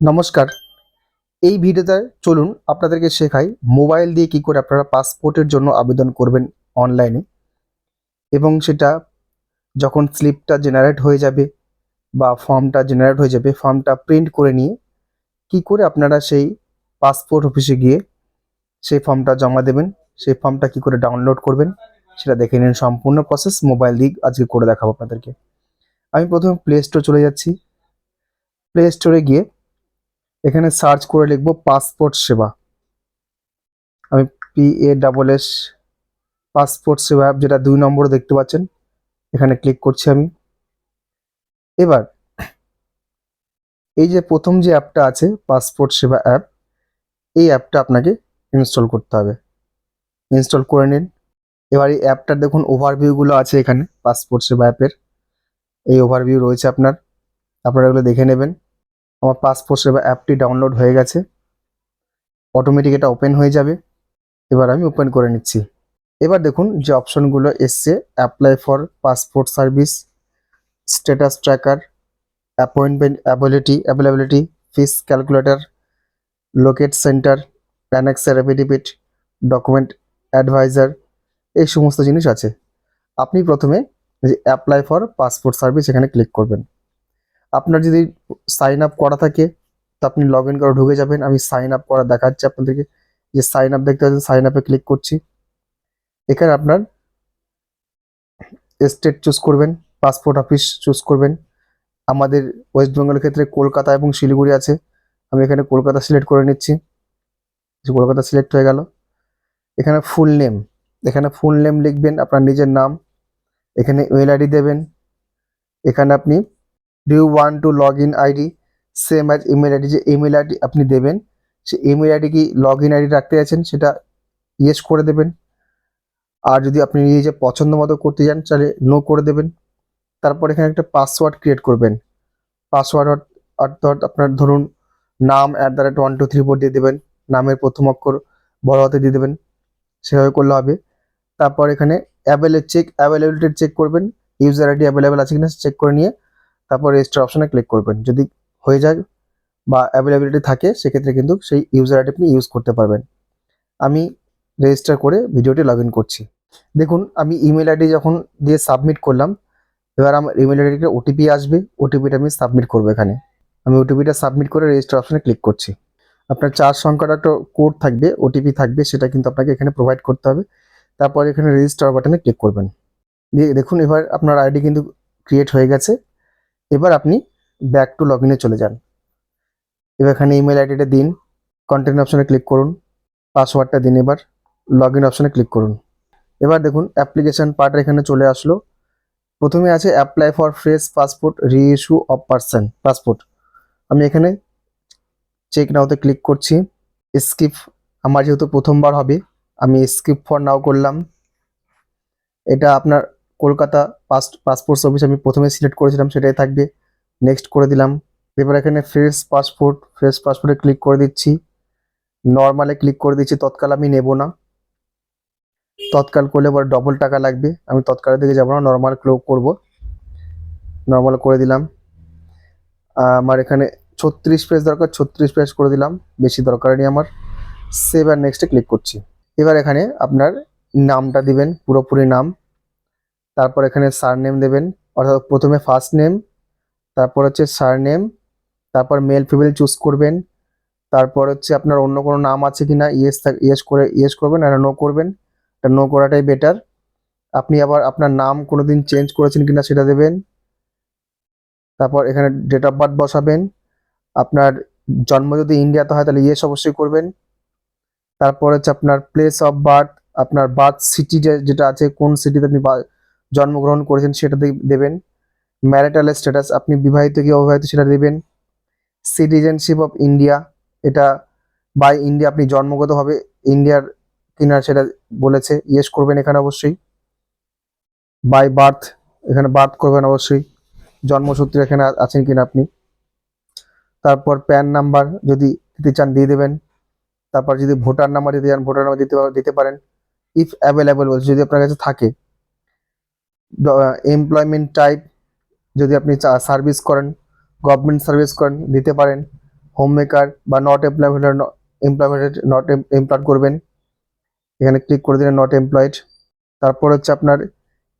নমস্কার। এই ভিডিওতে চলুন আপনাদেরকে শেখাই মোবাইল দিয়ে কি করে আপনারা পাসপোর্টের জন্য আবেদন করবেন অনলাইনে এবং সেটা যখন স্লিপটা জেনারেট হয়ে যাবে বা ফর্মটা জেনারেট হয়ে যাবে, ফর্মটা প্রিন্ট করে নিয়ে কি করে আপনারা সেই পাসপোর্ট অফিসে গিয়ে সেই ফর্মটা জমা দেবেন, সেই ফর্মটা কি করে ডাউনলোড করবেন, সেটা দেখে নিন সম্পূর্ণ প্রসেস মোবাইল দিয়ে আজকে করে দেখাবো আপনাদেরকে। আমি প্রথমে প্লে স্টোর চলে যাচ্ছি। প্লে স্টোরে গিয়ে এখানে সার্চ করে লিখব পাসপোর্ট সেবা। আমি P A double S passport Seva app যেটা দুই নম্বরে দেখতে পাচ্ছেন, এখানে ক্লিক করছি আমি। এবার, এই যে প্রথম যে অ্যাপটা আছে পাসপোর্ট সেবা অ্যাপ, এই অ্যাপটা আপনাকে ইনস্টল করতে হবে। ইনস্টল করে নিন। এবার এই অ্যাপটার দেখুন ওভারভিউগুলো আছে এখানে, পাসপোর্ট সেবা অ্যাপের। এই ওভারভিউ রয়েছে আপনার। আপনারা এগুলো দেখে নেবেন। আমার পাসপোর্ট সেবা অ্যাপটি ডাউনলোড হয়ে গেছে। অটোমেটিক এটা ওপেন হয়ে যাবে। এবার আমি ওপেন করে নিচ্ছি। এবার দেখুন যে অপশনগুলো এসছে। Apply for passport service status tracker appointment ability availability fees calculator locate centre annexure affidavit document advisor এই সমস্ত জিনিস আছে। আপনি প্রথমে অ্যাপ্লাই ফর পাসপোর্ট সার্ভিস এখানে ক্লিক করবেন। আপনার যদি সাইন আপ করা থাকে, তো আপনি লগ ইন করে ঢুকে যাবেন। আমি সাইন আপ করা দেখাচ্ছি আপনাদেরকে। যে সাইন আপ দেখতে পাচ্ছেন সাইন আপে ক্লিক করছি। এখানে আপনার স্টেট চুজ করবেন পাসপোর্ট অফিস চুজ করবেন। আমাদের ওয়েস্ট বেঙ্গলের ক্ষেত্রে কলকাতা এবং শিলিগুড়ি আছে। আমি এখানে কলকাতা সিলেক্ট করে নিচ্ছি। কলকাতা সিলেক্ট হয়ে গেল। এখানে ফুল নেম এখানে ফুল নেম লিখবেন, আপনার নিজের নাম। এখানে ইমেল আইডি দেবেন। এখানে আপনি do you want to log in ID same as email ID যে ইমেল আইডি আপনি দেবেন, সে ইমেল আইডি কি লগ ইন আইডি রাখতে চাইছেন সেটা ইয়েস করে দেবেন। আর যদি আপনি নিজে পছন্দ মতো করতে চান তাহলে নো করে দেবেন। তারপর এখানে একটা পাসওয়ার্ড ক্রিয়েট করবেন। পাসওয়ার্ড অর্থাৎ আপনার ধরুন নাম at the rate one two three four দিয়ে দেবেন। নামের প্রথম অক্ষর বড় হাতে দিয়ে দেবেন। সেভাবে করলে হবে। তারপর এখানে অ্যাভেলের চেক অ্যাভেলেবিলিটি চেক করবেন। ইউজার আইডি অ্যাভেলেবেল আছে কিনা চেক করে নিয়ে তারপর রেজিস্টার অপশনে ক্লিক করবেন। যদি হয়ে যায় বা অ্যাভেলেবিলিটি থাকে, সেক্ষেত্রে কিন্তু সেই ইউজার আইডি আপনি ইউজ করতে পারবেন। আমি রেজিস্টার করে ভিডিওটি লগ করছি। দেখুন, আমি ইমেল আইডি যখন দিয়ে সাবমিট করলাম, এবার আমার ইমেল আইডিতে ওটিপি আসবে। ওটিপিটা আমি সাবমিট করব এখানে। আমি ওটিপিটা সাবমিট করে রেজিস্টার অপশনে ক্লিক করছি। আপনার চার সংখ্যার একটা কোড থাকবে ওটিপি থাকবে, সেটা কিন্তু আপনাকে এখানে প্রোভাইড করতে হবে। তারপর এখানে রেজিস্টার বাটনে ক্লিক করবেন। দিয়ে দেখুন, এবার আপনার আইডি কিন্তু ক্রিয়েট হয়ে গেছে। এবার আপনি ব্যাক টু লগ ইনে চলে যান। এবার এখানে ইমেল আইডিটা দিন কন্টেন্ট অপশনে ক্লিক করুন পাসওয়ার্ডটা দিন এবার লগ ইন অপশনে ক্লিক করুন। এবার দেখুন অ্যাপ্লিকেশন পার্ট এখানে চলে আসলো। প্রথমে আছে apply for fresh passport reissue of person passport আমি এখানে চেক নাওতে ক্লিক করছি। স্কিপ আমার যেহেতু প্রথমবার হবে, আমি স্কিপ ফর নাও করলাম। এটা আপনার কলকাতা পাসপোর্ট অফিস আমি প্রথমে সিলেক্ট করেছিলাম, সেটাই থাকবে। নেক্সট করে দিলাম। এবার এখানে ফ্রেশ পাসপোর্ট ফ্রেশ পাসপোর্টে ক্লিক করে দিচ্ছি। নর্মালে ক্লিক করে দিচ্ছি, তৎকাল আমি নেব না। তৎকাল করলে এবার ডবল টাকা লাগবে। আমি তৎকালের দিকে যাব না নর্মাল করব। নর্মাল করে দিলাম। আমার এখানে ছত্রিশ পেজ দরকার, ছত্রিশ পেজ করে দিলাম। বেশি দরকার নেই আমার। সেভ আর নেক্সটে ক্লিক করছি। এবার এখানে আপনার নামটা দিবেন, পুরোপুরি নাম। তারপর এখানে সার নেম দেবেন, অর্থাৎ প্রথমে ফার্স্ট নেম তারপর হচ্ছে সার নেম তারপর মেল ফিমেল চুজ করবেন, তারপর হচ্ছে আপনার অন্য কোনো নাম আছে কি না ইয়েস ইয়েস করে ইয়েস করবেন আর নো করবেন, এটা নো করাটাই বেটার আপনি আবার আপনার নাম কোনো দিন চেঞ্জ করেছেন কিনা সেটা দেবেন, তারপর এখানে ডেট অফ বার্থ বসাবেন, আপনার জন্ম যদি ইন্ডিয়াতে হয় তাহলে ইয়েস অবশ্যই করবেন, তারপর হচ্ছে আপনার প্লেস অফ বার্থ আপনার বার্থ সিটি যেটা আছে কোন সিটিতে আপনি জন্মগ্রহণ করেছেন সেটা দেবেন। ম্যারিটাল স্ট্যাটাস আপনি বিবাহিত কি অবিবাহিত সেটা দেবেন। সিটিজেনশিপ অফ ইন্ডিয়া এটা বাই ইন্ডিয়া আপনি জন্মগতভাবে ইন্ডিয়ার কিনা সেটা বলেছে ইয়েস করবেন এখানে অবশ্যই। বাই বার্থ এখানে বার্থ করবেন অবশ্যই, জন্মসূত্রে এখানে আছেন কিনা আপনি। তারপর প্যান নাম্বার যদি দিতে চান দিয়ে দেবেন। তারপর যদি ভোটার নাম্বার দিতে চান, ভোটার নাম্বার দিতে দিতে পারেন। ইফ অ্যাভেলেবল যদি আপনার কাছে থাকে এমপ্লয়মেন্ট টাইপ যদি আপনি সার্ভিস করেন গভর্নমেন্ট সার্ভিস করেন, দিতে পারেন হোম মেকার বা নট এমপ্লয়েড এমপ্লয়মেন্টেড নট এমপ্লয়েড করবেন। এখানে ক্লিক করে দিলেন নট এমপ্লয়েড তারপর হচ্ছে আপনার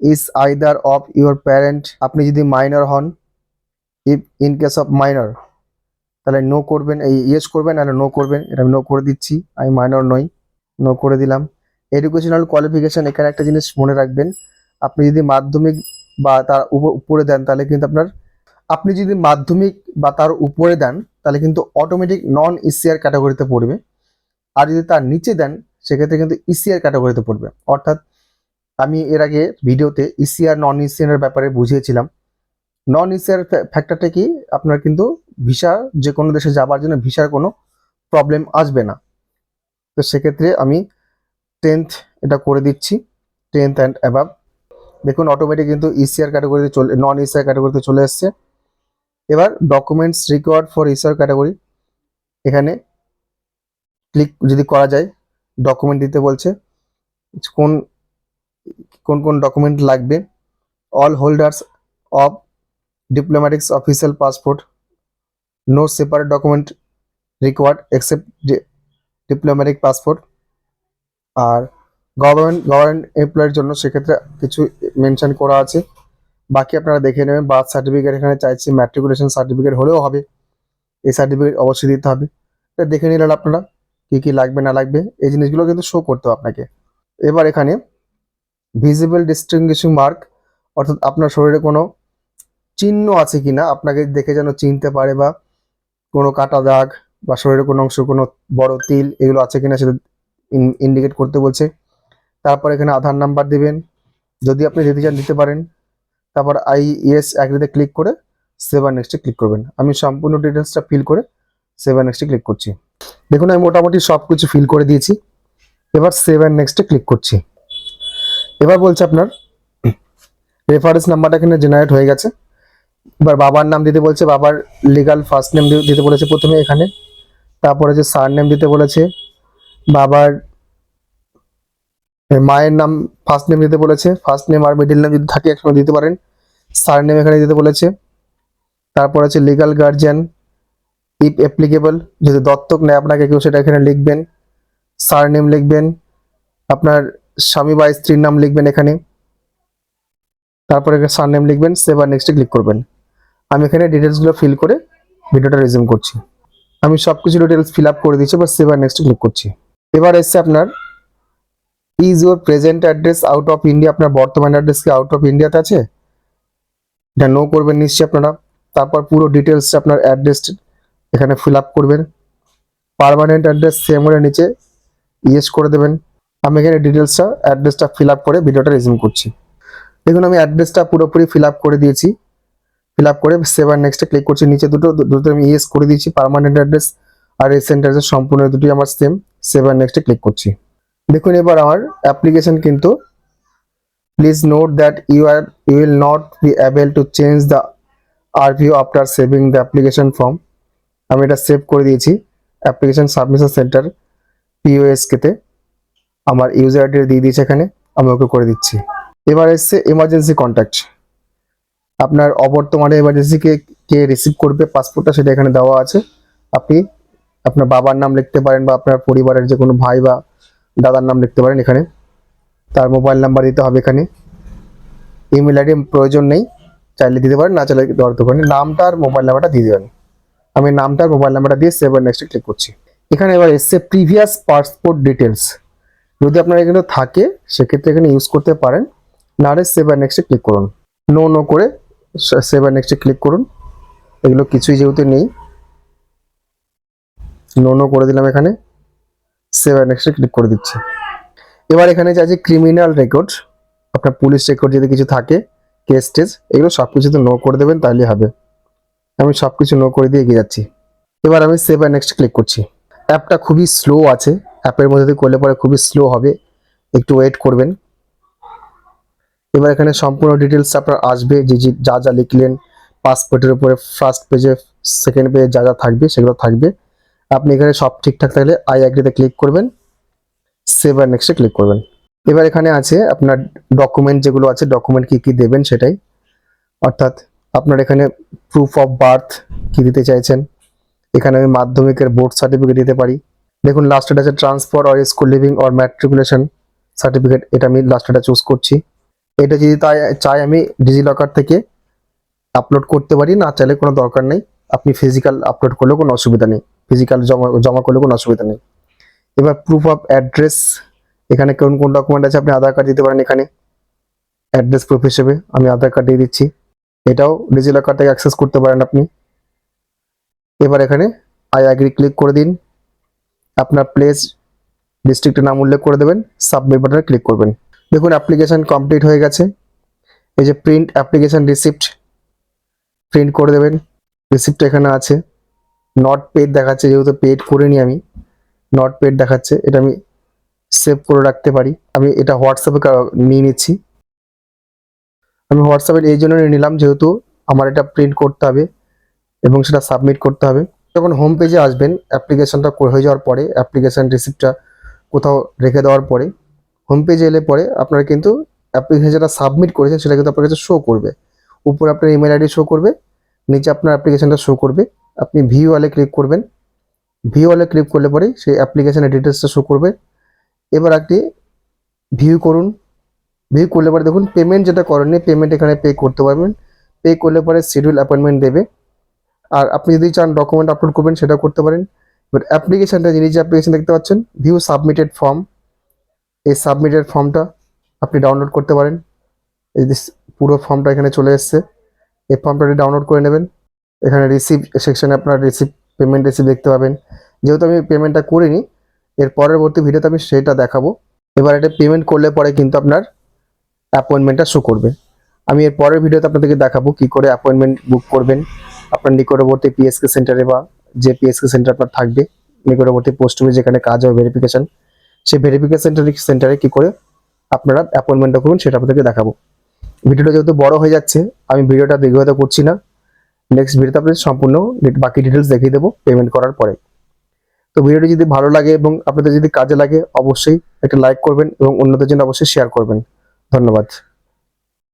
is either of your parent আপনি যদি মাইনর হন if in case of minor তাহলে নো করবেন, এই ইয়েস করবেন আর নো করবেন। এটা আমি নো করে দিচ্ছি, আমি মাইনর নই নো করে দিলাম। এডুকেশনাল কোয়ালিফিকেশন এখানে একটা জিনিস মনে রাখবেন আপনি যদি মাধ্যমিক বা তার উপ- উপরে দেন, তাহলে কিন্তু আপনার, আপনি যদি মাধ্যমিক বা তার উপরে দেন, তাহলে কিন্তু অটোমেটিক নন ইসিআর ক্যাটাগরিতে পড়বে। আর যদি তার নিচে দেন, সেক্ষেত্রে কিন্তু ইসিআর ক্যাটাগরিতে পড়বে। অর্থাৎ আমি এর আগে ভিডিওতে ইসিআর নন ইসিআর ব্যাপারে বুঝিয়েছিলাম। নন ইসিআর ফ্যাক্টরটা কি? আপনার কিন্তু ভিসা যে কোনো দেশে যাবার জন্য ভিসার কোনো প্রবলেম আসবে না। তো সেক্ষেত্রে আমি টেন্থ এটা করে দিচ্ছি টেন্থ অ্যান্ড অ্যাবাভ দেখুন অটোমেটিক কিন্তু ইসিআর ক্যাটাগরিতে চলে নন ইসিআর ক্যাটাগরিতে চলে এসছে। এবার documents required for ECR category এখানে ক্লিক যদি করা যায় ডকুমেন্ট দিতে বলছে, কোন কোন কোন ডকুমেন্ট লাগবে? All holders of diplomatics official passport no separate document required except diplomatic passport R government government এমপ্লয়ের জন্য সেক্ষেত্রে কিছু মেনশন করা আছে। বাকি আপনারা দেখে নেবেন বার্থ সার্টিফিকেট এখানে চাইছি ম্যাট্রিকুলেশন সার্টিফিকেট হলেও হবে। এই সার্টিফিকেট অবশ্যই দিতে হবে। এটা দেখে নিলেন আপনারা, কি কি লাগবে, না লাগবে, এই জিনিসগুলো কিন্তু শো করতে হবে আপনাকে। এবার এখানে ভিজিবল ডিস্টিংগুইশিং মার্ক অর্থাৎ আপনার শরীরে কোনো চিহ্ন আছে কি না আপনাকে দেখে যেন চিনতে পারে বা কোনো কাটা দাগ বা শরীরের কোনো অংশ, কোনো বড় তিল এগুলো আছে কিনা সেটা ইন্ডিকেট করতে বলছে। তারপর এখানে আধার নাম্বার দিবেন। যদি আপনি দিতে চান, দিতে পারেন। তারপর আই ইয়েস অ্যাগ্রিতে ক্লিক করে সেভেন নেক্সটে ক্লিক করবেন। আমি সম্পূর্ণ ডিটেলসটা ফিল করে সেভেন নেক্সটে ক্লিক করছি। দেখুন, আমি মোটামুটি সব কিছু ফিল করে দিয়েছি। এবার সেভেন নেক্সটে ক্লিক করছি। এবার বলছে আপনার রেফারেন্স নাম্বারটা এখানে জেনারেট হয়ে গেছে। এবার বাবার নাম দিতে বলছে, বাবার লিগাল ফার্স্ট নেম দিতে বলেছে প্রথমে এখানে। তারপরে যে সার নেম দিতে বলেছে। বাবার মায়ের নাম ফার্স্ট নেম দিতে বলেছে। ফার্স্ট নেম আর মিডিল নেম যদি থাকে, একসঙ্গে দিতে পারেন। সার নেম এখানে দিতে বলেছে। তারপর আছে লিগাল গার্জিয়ান ইফ অ্যাপ্লিকেবল যদি দত্তক নেয় আপনাকে, কেউ সেটা এখানে লিখবেন। সার নেম লিখবেন। আপনার স্বামী বা স্ত্রীর নাম লিখবেন এখানে। তারপরে সার নেম লিখবেন। সেভ আর নেক্সটে ক্লিক করবেন। আমি এখানে ডিটেলসগুলো ফিল করে ভিডিওটা রেজিউম করছি। আমি সব কিছু ডিটেলস ফিল আপ করে দিচ্ছি, এবার সেভ আর নেক্সটে ক্লিক করছি। এবার এসছে আপনার is your present address out of India আপনার বর্তমান অ্যাড্রেস কি আউট অফ ইন্ডিয়াতে আছে? এটা নো করবেন নিশ্চয়ই আপনারা। তারপর পুরো ডিটেলস আপনার অ্যাড্রেস এখানে ফিল আপ করবেন। পারমানেন্ট অ্যাড্রেস সেম হলে নিচে ইয়েস করে দেবেন। আমি এখানে ডিটেলসটা অ্যাড্রেসটা ফিল আপ করে ভিডিওটা রেজিউম করছি। দেখুন, আমি অ্যাড্রেসটা পুরোপুরি ফিল আপ করে দিয়েছি। ফিল আপ করে সেভ আর নেক্সটে ক্লিক করছি। নিচে দুটো দুটো আমি ইয়েস করে দিয়েছি। পারমানেন্ট অ্যাড্রেস আর রিসেন্ট অ্যাড্রেস সম্পূর্ণ দুটি আমার সেম সেভ আর নেক্সটে ক্লিক করছি। দেখুন এবার আমার অ্যাপ্লিকেশন কিন্তু please note that you are you will not be able to change the review after saving the application form আমি এটা সেভ করে দিয়েছি অ্যাপ্লিকেশন সাবমিশন সেন্টার পিওএসকেতে আমার ইউজার আইডি দিয়ে দিয়েছে এখানে, আমি ওকে করে দিচ্ছি। এবার এসছে এমার্জেন্সি কন্ট্যাক্ট আপনার অবর্তমানে এমার্জেন্সিকে কে রিসিভ করবে পাসপোর্টটা সেটা এখানে দেওয়া আছে। আপনি আপনার বাবার নাম লিখতে পারেন বা আপনার পরিবারের যে কোনো ভাই বা দাদার নাম লিখতে পারেন এখানে। তার মোবাইল নাম্বার দিতে হবে এখানে। ইমেল আইডি প্রয়োজন নেই, চাইলে দিতে পারেন, না চাইলে দেওয়ার দরকার নেই। নামটা আর মোবাইল নাম্বারটা দিয়ে দেবেন। আমি নামটা আর মোবাইল নাম্বারটা দিয়ে সেভ নেক্সটে ক্লিক করছি। এখানে এবার এসছে প্রিভিয়াস পাসপোর্ট ডিটেলস যদি আপনার এখানে থাকে, সেক্ষেত্রে এখানে ইউজ করতে পারেন। নাহলে সেভ নেক্সটে ক্লিক করুন। নো নো করে সেভ নেক্সটে ক্লিক করুন। এগুলো কিছুই যেহেতু নেই। নো নো করে দিলাম এখানে। সেভ নেক্সটে ক্লিক করে দিচ্ছি। এবার এখানে চাইছি ক্রিমিনাল রেকর্ড আপনার পুলিশ রেকর্ড যদি কিছু থাকে কেস টেস এগুলো সব কিছুতে নো করে দেবেন তাহলে হবে। আমি সব কিছু নো করে দিয়ে এগিয়ে যাচ্ছি। এবার আমি সেভ নেক্সট ক্লিক করছি। অ্যাপটা খুবই স্লো আছে। অ্যাপের মধ্যে দিয়ে করলে পরে খুবই স্লো হবে। একটু ওয়েট করবেন। এবার এখানে সম্পূর্ণ ডিটেলস আপনার আসবে, যে যে যা যা লিখলেন পাসপোর্টের উপরে ফার্স্ট পেজে সেকেন্ড পেজে যা যা থাকবে, সেগুলো থাকবে। আপনি এখানে সব ঠিকঠাক থাকলে আই অ্যাগ্রিতে ক্লিক করবেন সেভ আর নেক্সটে ক্লিক করবেন। এবার এখানে আছে আপনার ডকুমেন্ট যেগুলো আছে ডকুমেন্ট কি কি দেবেন সেটাই। অর্থাৎ আপনার এখানে প্রুফ অফ বার্থ কি দিতে চাইছেন, এখানে আমি মাধ্যমিকের বোর্ড সার্টিফিকেট দিতে পারি। দেখুন লাস্ট এটা আছে transfer or school leaving or matriculation certificate এটা আমি লাস্ট এটা চুজ করছি। এটা যদি তাই, চাই আমি ডিজিলকার থেকে আপলোড করতে পারি, না চাইলে কোনো দরকার নেই। আপনি ফিজিক্যাল আপলোড করলেও কোনো অসুবিধা নেই। ফিজিক্যাল জমা জমা করলে কোনো অসুবিধা নেই। এবার প্রুফ অফ অ্যাড্রেস এখানে কোন কোন ডকুমেন্ট আছে? আপনি আধার কার্ড দিতে পারেন এখানে। অ্যাড্রেস প্রুফ হিসেবে আমি আধার কার্ড দিয়ে দিচ্ছি। এটাও ডিজিলকার থেকে অ্যাক্সেস করতে পারেন আপনি। এবার এখানে আই অ্যাগ্রি ক্লিক করে দিন। আপনার প্লেস ডিস্ট্রিক্টের নাম উল্লেখ করে দেবেন। সাবমিট বাটনে ক্লিক করবেন। দেখুন অ্যাপ্লিকেশন কমপ্লিট হয়ে গেছে। এই যে প্রিন্ট অ্যাপ্লিকেশন রিসিপ্ট প্রিন্ট করে দেবেন। রিসিপ্ট এখানে আছে। নট পেড দেখাচ্ছে, যেহেতু পেড করিনি আমি নট পেড দেখাচ্ছে, এটা আমি সেভ করে রাখতে পারি। আমি এটা হোয়াটসঅ্যাপে নিয়ে নিচ্ছি। আমি হোয়াটসঅ্যাপে এই জন্য নিয়ে নিলাম, যেহেতু আমার এটা প্রিন্ট করতে হবে এবং সেটা সাবমিট করতে হবে। যখন হোম পেজে আসবেন অ্যাপ্লিকেশনটা হয়ে যাওয়ার পরে অ্যাপ্লিকেশান রিসিপ্টটা কোথাও রেখে দেওয়ার পরে হোম পেজে এলে পরে আপনারা কিন্তু অ্যাপ্লিকেশন যেটা সাবমিট করেছেন, সেটা কিন্তু আপনার কাছে শো করবে। উপরে আপনার ইমেল আইডি শো করবে, নিচে আপনার অ্যাপ্লিকেশনটা শো করবে। আপনি ভিউ ওয়ালে ক্লিক করবেন। ভিউ ওয়ালে ক্লিক করলে পরে সেই অ্যাপ্লিকেশনের ডিটেলসটা শো করবে। এবার আপনি ভিউ করুন। ভিউ করলে পরে দেখুন পেমেন্ট যেটা করেননি পেমেন্ট এখানে পে করতে পারবেন। পে করলে পরে শিডিউল অ্যাপয়েন্টমেন্ট দেবে। আর আপনি যদি চান ডকুমেন্ট আপলোড করবেন সেটা করতে পারেন। এবার অ্যাপ্লিকেশনটা যে অ্যাপ্লিকেশন দেখতে পাচ্ছেন। ভিউ সাবমিটেড ফর্ম এই সাবমিটেড ফর্মটা আপনি ডাউনলোড করতে পারেন। এই পুরো ফর্মটা এখানে চলে এসছে। এই ফর্মটা ডাউনলোড করে নেবেন। এখানে রিসিভ সেকশনে আপনার রিসিভ পেমেন্ট রিসিভ দেখতে পাবেন। যেহেতু আমি পেমেন্টটা করিনি, এর পরবর্তী ভিডিওতে আমি সেটা দেখাবো। এবার এটা পেমেন্ট করলে পরে কিন্তু আপনার অ্যাপয়েন্টমেন্টটা শো করবে। আমি এর পরের ভিডিওতে আপনাদেরকে দেখাবো কি করে অ্যাপয়েন্টমেন্ট বুক করবেন। আপনার নিকটবর্তী পিএসকে সেন্টারে বা যে পিএসকে সেন্টার আপনার থাকবে, নিকটবর্তী পোস্ট অফিস যেখানে কাজ হবে ভেরিফিকেশন সেই ভেরিফিকেশন সেন্টারে কি করে আপনারা অ্যাপয়েন্টমেন্টটা করুন সেটা আপনাদেরকে দেখাবো। ভিডিওটা যেহেতু বড় হয়ে যাচ্ছে, আমি ভিডিওটা দীর্ঘত করছি না। নেক্সট ভিডিওতে আপনাদের সম্পূর্ণ বাকি ডিটেলস দেখিয়ে দেবো পেমেন্ট করার পরে। তো ভিডিওটি যদি ভালো লাগে এবং আপনাদের যদি কাজে লাগে, অবশ্যই একটা লাইক করবেন এবং অন্যদের জন্য অবশ্যই শেয়ার করবেন। ধন্যবাদ।